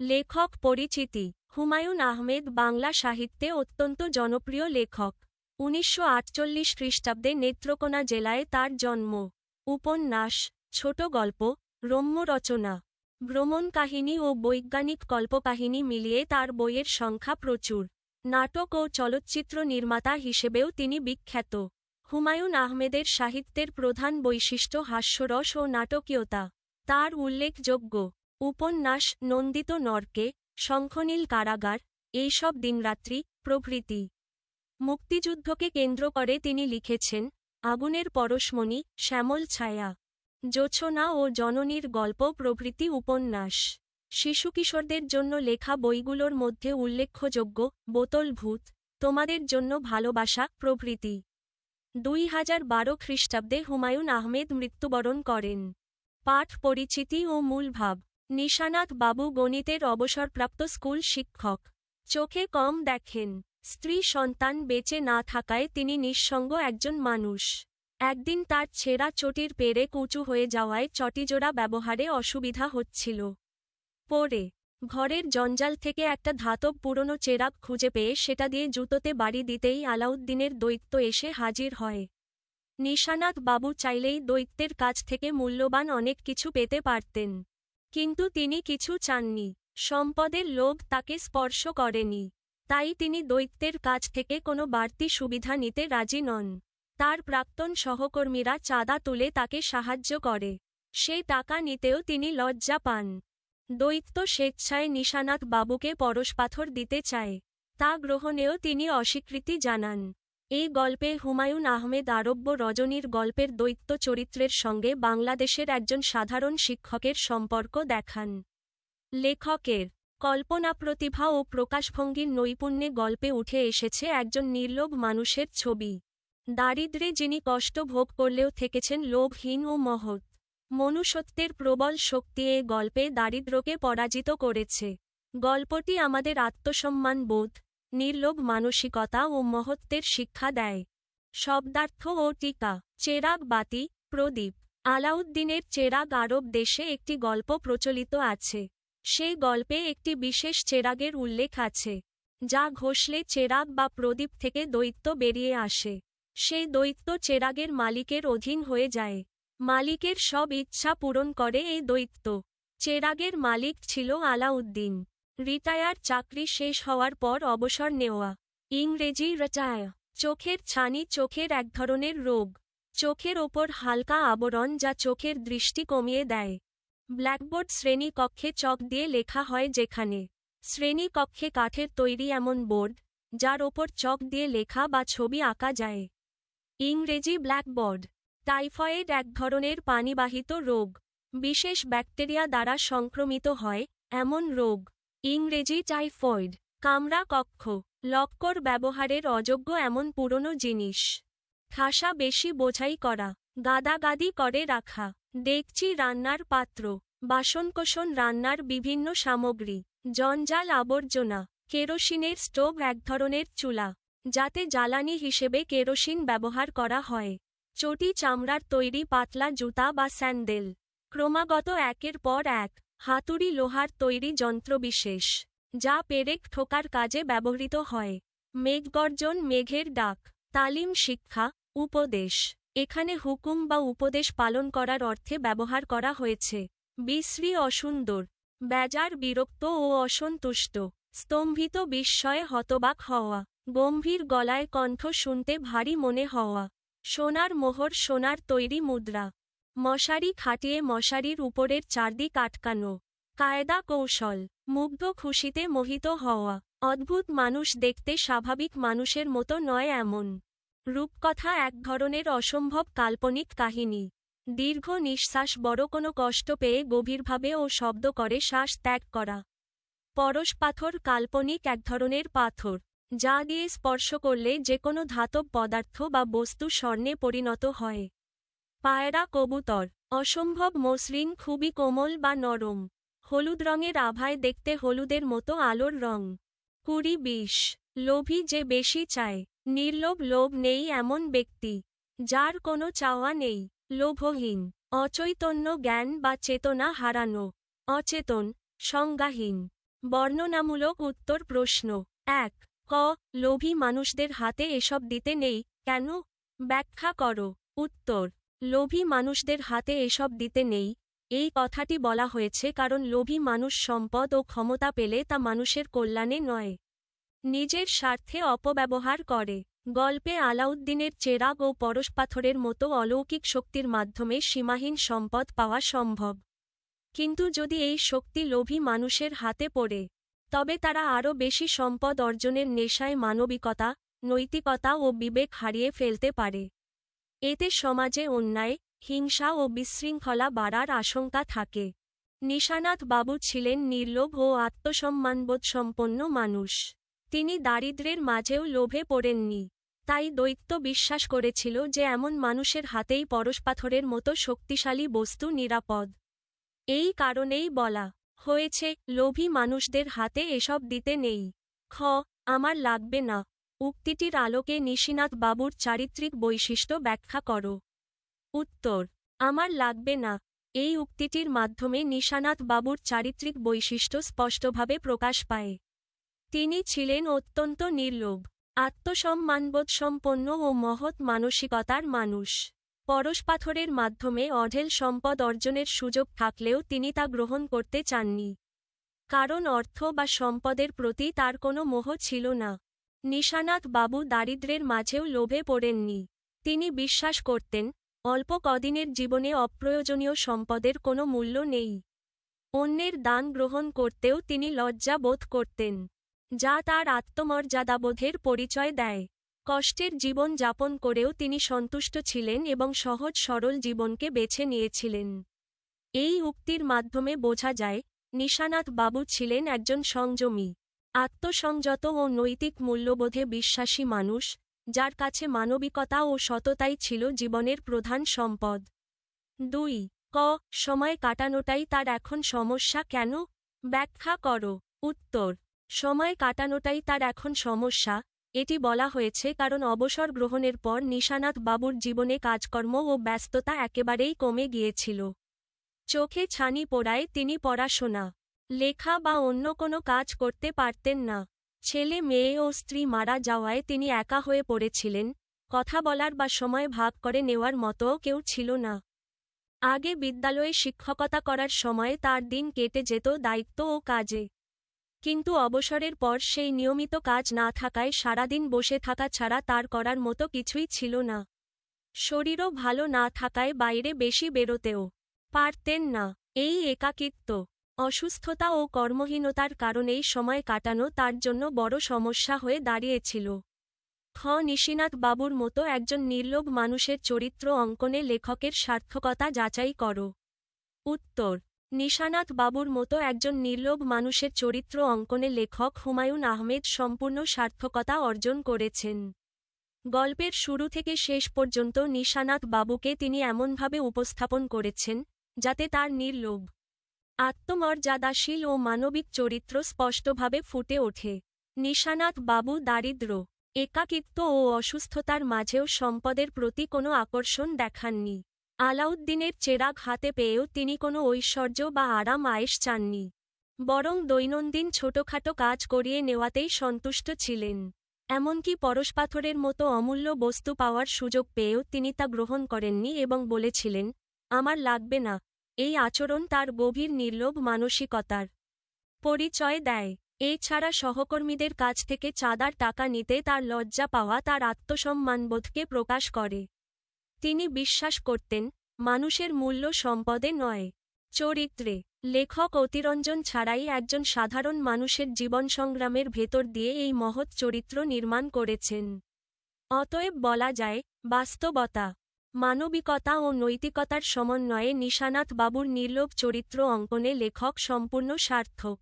লেখক পরিচিতি, হুমায়ুন আহমেদ বাংলা সাহিত্যে অত্যন্ত জনপ্রিয় লেখক। উনিশশো আটচল্লিশ খ্রিস্টাব্দে নেত্রকোনা জেলায় তার জন্ম। উপন্যাস, ছোট গল্প, রম্য রচনা। ভ্রমণ কাহিনী ও বৈজ্ঞানিক কল্পকাহিনী মিলিয়ে তার বইয়ের সংখ্যা প্রচুর। নাটক ও চলচ্চিত্র নির্মাতা হিসেবেও তিনি বিখ্যাত। হুমায়ুন আহমেদের সাহিত্যের প্রধান বৈশিষ্ট্য হাস্যরস ও নাটকীয়তা। তার উল্লেখযোগ্য উপন্যাস নন্দিত নরকে, শঙ্খনীল কারাগার, এইসব দিনরাত্রি, প্রভৃতি। মুক্তিযুদ্ধকে কেন্দ্র করে তিনি লিখেছেন, আগুনের পরশমণি, শ্যামল ছায়া। জোছনা ও জননীর গল্প প্রভৃতি উপন্যাস। শিশু কিশোরদের জন্য লেখা বইগুলোর মধ্যে উল্লেখযোগ্য, বোতল ভূত, তোমাদের জন্য ভালোবাসা, প্রভৃতি। দুই হাজার বারো খ্রিস্টাব্দে হুমায়ুন আহমেদ মৃত্যুবরণ করেন। পাঠ পরিচিতি ও মূলভাব। নিশানাথ বাবু গণিতের অবসরপ্রাপ্ত স্কুল শিক্ষক। চোখে কম দেখেন। স্ত্রী সন্তান বেঁচে না থাকায় তিনি নিঃসঙ্গ একজন মানুষ। একদিন তার ছেঁড়া চটির পেরে কুচু হয়ে যাওয়ায় চটিজোড়া ব্যবহারে অসুবিধা হচ্ছিল। পরে, ঘরের জঞ্জাল থেকে একটা ধাতব পুরনো চেরাগ খুঁজে পেয়ে সেটা দিয়ে জুতোতে বাড়ি দিতেই আলাউদ্দিনের দৈত্য এসে হাজির হয়। নিশানাথ বাবু চাইলেই দৈত্যের কাছ থেকে মূল্যবান অনেক কিছু পেতে পারতেন। কিন্তু তিনি কিছু চাননি। সম্পদের লোভ তাকে স্পর্শ করেনি। তাই তিনি দৈত্যের কাছ থেকে কোনো বাড়তি সুবিধা নিতে রাজি নন। তার প্রাক্তন সহকর্মীরা চাঁদা তুলে তাকে সাহায্য করে। সে টাকা নিতেও তিনি লজ্জা পান। দৈত্য স্বেচ্ছায় নিশানাথ বাবুকে পরশপাথর দিতে চায়। তা গ্রহণেও তিনি অস্বীকৃতি জানান। এই গল্পে হুমায়ুন আহমেদ আরব্য রজনীর গল্পের দৈত্য চরিত্রের সঙ্গে বাংলাদেশের একজন সাধারণ শিক্ষকের সম্পর্ক দেখান। লেখকের কল্পনা প্রতিভা ও প্রকাশভঙ্গির নৈপুণ্যে গল্পে উঠে এসেছে একজন নির্লোভ মানুষের ছবি। দারিদ্রে যিনি কষ্ট ভোগ করলেও থেকেছেন লোভহীন ও মহৎ। মনুষ্যত্বের প্রবল শক্তি এ গল্পে দারিদ্রকে পরাজিত করেছে। গল্পটি আমাদের আত্মসম্মান বোধ নির্লোভ মানসিকতা ও মহত্বের শিক্ষা দেয়। শব্দার্থ ও টিকা। চেরাগ বাতি, প্রদীপ। আলাউদ্দিনের চেরাগ আরব দেশে একটি গল্প প্রচলিত আছে। সেই গল্পে একটি বিশেষ চেরাগের উল্লেখ আছে, যা ঘষলে চেরাগ বা প্রদীপ থেকে দৈত্য বেরিয়ে আসে। সেই দৈত্য চেরাগের মালিকের অধীন হয়ে যায়। মালিকের সব ইচ্ছা পূরণ করে এই দৈত্য। চেরাগের মালিক ছিল আলাউদ্দিন। রিটায়ার চাকরি শেষ হওয়ার পর অবসর নেওয়া। ইংরেজি রিটায়ার। চোখের ছানি চোখের এক ধরনের রোগ। চোখের ওপর হালকা আবরণ যা চোখের দৃষ্টি কমিয়ে দেয়। ব্ল্যাকবোর্ড শ্রেণি কক্ষে চক দিয়ে লেখা হয় যেখানে শ্রেণি কক্ষে কাঠের তৈরি এমন বোর্ড, যার ওপর চক দিয়ে লেখা বা ছবি আঁকা যায়। ইংরেজি ব্ল্যাকবোর্ড। টাইফয়েড এক ধরনের পানিবাহিত রোগ। বিশেষ ব্যাকটেরিয়া দ্বারা সংক্রমিত হয়, এমন রোগ। ইংরেজি টাইফয়েড কামরা কক্ষ, লক্কর ব্যবহারের অযোগ্য এমন পুরনো জিনিস। ঠাসা বেশি বোঝাই করা, গাদাগাদি করে রাখা ডেকচি রান্নার পাত্র বাসনকোষণ রান্নার বিভিন্ন সামগ্রী, জঞ্জাল আবর্জনা, কেরোসিনের স্টোভ এক ধরনের চুলা, যাতে জ্বালানি হিসেবে কেরোসিন ব্যবহার করা হয়। চটি চামড়ার তৈরি পাতলা জুতা বা স্যান্ডেল, ক্রমাগত একের পর এক। হাতুড়ি লোহার তৈরি যন্ত্রবিশেষ যা পেরেক ঠোকার কাজে ব্যবহৃত হয়। মেঘগর্জন মেঘের ডাক, তালিম শিক্ষা, উপদেশ। এখানে হুকুম বা উপদেশ পালন করার অর্থে ব্যবহার করা হয়েছে। বিশ্রী অসুন্দর, বেজার বিরক্ত ও অসন্তুষ্ট, স্তম্ভিত বিস্ময়ে হতবাক হওয়া, গম্ভীর গলায় কণ্ঠ শুনতে ভারী মনে হওয়া, সোনার মোহর সোনার তৈরি মুদ্রা। মশারি খাটিয়ে মশারির উপরের চারদিক আটকানো। কায়দা কৌশল। মুগ্ধ খুশিতে মোহিত হওয়া। অদ্ভুত মানুষ দেখতে স্বাভাবিক মানুষের মতো নয় এমন। রূপকথা এক ধরনের অসম্ভব কাল্পনিক কাহিনী। দীর্ঘ নিঃশ্বাস বড় কোনো কষ্ট পেয়ে গভীরভাবে ও শব্দ করে শ্বাস ত্যাগ করা। পরশ পাথর কাল্পনিক এক ধরনের পাথর, যা দিয়ে স্পর্শ করলে যে কোনো ধাতব পদার্থ বা বস্তু স্বর্ণে পরিণত হয়। পায়রা কবুতর। অসম্ভব মসৃণ, খুবই কোমল বা নরম। হলুদ রঙের আভায় দেখতে হলুদের মতো আলোর রং। কুড়ি বিশ। লোভী যে বেশি চায়। নির্লোভ লোভ নেই এমন ব্যক্তি। যার কোনো চাওয়া নেই। লোভহীন। অচৈতন্য জ্ঞান বা চেতনা হারানো। অচেতন, সংজ্ঞাহীন। বর্ণনামূলক উত্তর প্রশ্ন। এক। ক। লোভী মানুষদের হাতে এসব দিতে নেই। কেন? ব্যাখ্যা করো। উত্তর। লোভী মানুষদের হাতে এসব দিতে নেই। এই কথাটি বলা হয়েছে কারণ লোভী মানুষ সম্পদ ও ক্ষমতা পেলে তা মানুষের কল্যাণে নয়। নিজের স্বার্থে অপব্যবহার করে। গল্পে আলাউদ্দিনের চেরাগ ও পরশপাথরের মতো অলৌকিক শক্তির মাধ্যমে সীমাহীন সম্পদ পাওয়া সম্ভব। কিন্তু যদি এই শক্তি লোভী মানুষের হাতে পড়ে, তবে তারা আরও বেশি সম্পদ অর্জনের নেশায় মানবিকতা, নৈতিকতা ও বিবেক হারিয়ে ফেলতে পারে। এতে সমাজে অন্যায়, হিংসা ও বিশৃঙ্খলা বাড়ার আশঙ্কা থাকে। নিশানাথ বাবু ছিলেন নির্লোভ ও আত্মসম্মানবোধ সম্পন্ন মানুষ। তিনি দারিদ্র্যের মাঝেও লোভে পড়েননি। তাই দৈত্য বিশ্বাস করেছিল যে এমন মানুষের হাতেই পরশপাথরের মতো শক্তিশালী বস্তু নিরাপদ। এই কারণেই বলা হয়েছে, লোভী মানুষদের হাতে এসব দিতে নেই। খ, আমার লাগবে না। উক্তিটির আলোকে নিশিনাথ বাবুর চারিত্রিক বৈশিষ্ট্য ব্যাখ্যা করো। উত্তর, আমার লাগবে না। এই উক্তিটির মাধ্যমে নিশানাথ বাবুর চারিত্রিক বৈশিষ্ট্য স্পষ্টভাবে প্রকাশ পায়। তিনি ছিলেন অত্যন্ত নির্লোভ আত্মসম্মানবোধ সম্পন্ন ও মহৎ মানসিকতার মানুষ। পরশপাথরের মাধ্যমে অঢেল সম্পদ অর্জনের সুযোগ থাকলেও তিনি তা গ্রহণ করতে চাননি। কারণ অর্থ বা সম্পদের প্রতি তার কোনো মোহ ছিল না। নিশানাথ বাবু দারিদ্র্যের মাঝেও লোভে পড়েননি। তিনি বিশ্বাস করতেন, অল্প কদিনের জীবনে অপ্রয়োজনীয় সম্পদের কোনো মূল্য নেই। অন্যের দান গ্রহণ করতেও তিনি লজ্জা বোধ করতেন, যা তার আত্মমর্যাদাবোধের পরিচয় দেয়। কষ্টের জীবন যাপন করেও তিনি সন্তুষ্ট ছিলেন এবং সহজ সরল জীবনকে বেছে নিয়েছিলেন। এই উক্তির মাধ্যমে বোঝা যায়, নিশানাথ বাবু ছিলেন একজন সংযমী। আত্মসংযত ও নৈতিক মূল্যবোধে বিশ্বাসী মানুষ, যার কাছে মানবিকতা ও সততাই ছিল জীবনের প্রধান সম্পদ। দুই, ক, সময় কাটানোটাই তার এখন সমস্যা কেন? ব্যাখ্যা করো। উত্তর, সময় কাটানোটাই তার এখন সমস্যা। এটি বলা হয়েছে কারণ অবসর গ্রহণের পর নিশানাথ বাবুর জীবনে কাজকর্ম ও ব্যস্ততা একেবারেই কমে গিয়েছিল। চোখে ছানি পড়ায় তিনি পড়াশোনা। লেখা বা অন্য কোনো কাজ করতে পারতেন না। ছেলে, মেয়ে ও স্ত্রী মারা যাওয়ায় তিনি একা হয়ে পড়েছিলেন। কথা বলার বা সময় ভাগ করে নেওয়ার মতোও কেউ ছিল না। আগে বিদ্যালয়ে শিক্ষকতা করার সময় তার দিন কেটে যেত দায়িত্ব ও কাজে। কিন্তু অবসরের পর সেই নিয়মিত কাজ না থাকায় সারাদিন বসে থাকা ছাড়া তার করার মতো কিছুই ছিল না। শরীরও ভালো না থাকায় বাইরে বেশি বেরোতেও পারতেন না। এই একাকিত্ব অসুস্থতা ও কর্মহীনতার কারণেই সময় কাটানো তার জন্য বড় সমস্যা হয়ে দাঁড়িয়েছিল। খ. নিশিনাথ বাবুর মতো একজন নির্লোভ মানুষের চরিত্র অঙ্কনে লেখকের সার্থকতা যাচাই করো। উত্তর, নিশানাথ বাবুর মতো একজন নির্লোভ মানুষের চরিত্র অঙ্কনে লেখক হুমায়ুন আহমেদ সম্পূর্ণ সার্থকতা অর্জন করেছেন। গল্পের শুরু থেকে শেষ পর্যন্ত নিশানাথ বাবুকে তিনি এমনভাবে উপস্থাপন করেছেন, যাতে তার নির্লোভ আত্মমর্যাদাশীল ও মানবিক চরিত্র স্পষ্টভাবে ফুটে ওঠে। নিশানাথ বাবু দারিদ্র একাকিত্ব ও অসুস্থতার মাঝেও সম্পদের প্রতি কোনো আকর্ষণ দেখাননি। আলাউদ্দিনের চেরাগ হাতে পেয়েও তিনি কোনো ঐশ্বর্য বা আরাম আয়েস চাননি। বরং দৈনন্দিন ছোটখাটো কাজ করিয়ে নেওয়াতেই সন্তুষ্ট ছিলেন। এমনকি পরশপাথরের মতো অমূল্য বস্তু পাওয়ার সুযোগ পেয়েও তিনি তা গ্রহণ করেননি এবং বলেছিলেন, আমার লাগবে না। এই আচরণ তার গভীর নির্লোভ মানসিকতার পরিচয় দেয়। এছাড়া সহকর্মীদের কাছ থেকে চাঁদার টাকা নিতে তার লজ্জা পাওয়া তার আত্মসম্মানবোধকে প্রকাশ করে। তিনি বিশ্বাস করতেন, মানুষের মূল্য সম্পদে নয়। চরিত্রে, লেখক অতিরঞ্জন ছাড়াই একজন সাধারণ মানুষের জীবন সংগ্রামের ভেতর দিয়ে এই মহৎ চরিত্র নির্মাণ করেছেন। অতএব বলা যায়, বাস্তবতা মানবিকতা ও নৈতিকতার সমন্বয়ে নিশানাথ বাবুর নির্লোভ চরিত্র অঙ্কনে লেখক সম্পূর্ণ সার্থক।